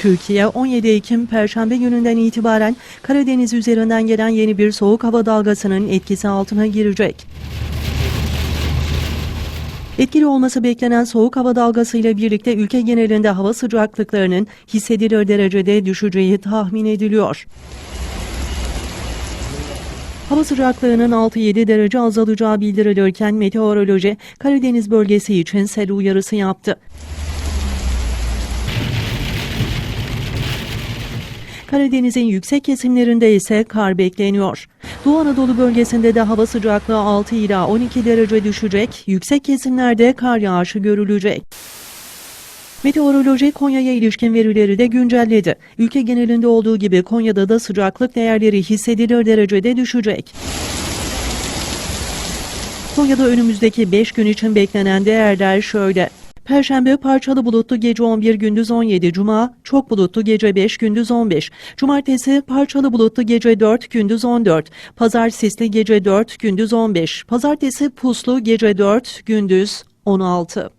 Türkiye 17 Ekim Perşembe gününden itibaren Karadeniz üzerinden gelen yeni bir soğuk hava dalgasının etkisi altına girecek. Etkili olması beklenen soğuk hava dalgasıyla birlikte ülke genelinde hava sıcaklıklarının hissedilir derecede düşeceği tahmin ediliyor. Hava sıcaklığının 6-7 derece azalacağı bildirilirken meteoroloji Karadeniz bölgesi için sel uyarısı yaptı. Karadeniz'in yüksek kesimlerinde ise kar bekleniyor. Doğu Anadolu bölgesinde de hava sıcaklığı 6 ila 12 derece düşecek, yüksek kesimlerde kar yağışı görülecek. Meteoroloji Konya'ya ilişkin verileri de güncelledi. Ülke genelinde olduğu gibi Konya'da da sıcaklık değerleri hissedilir derecede düşecek. Konya'da önümüzdeki 5 gün için beklenen değerler şöyle. Perşembe parçalı bulutlu gece 11 gündüz 17, Cuma çok bulutlu gece 5 gündüz 15, Cumartesi parçalı bulutlu gece 4 gündüz 14, Pazar sisli gece 4 gündüz 15, Pazartesi puslu gece 4 gündüz 16.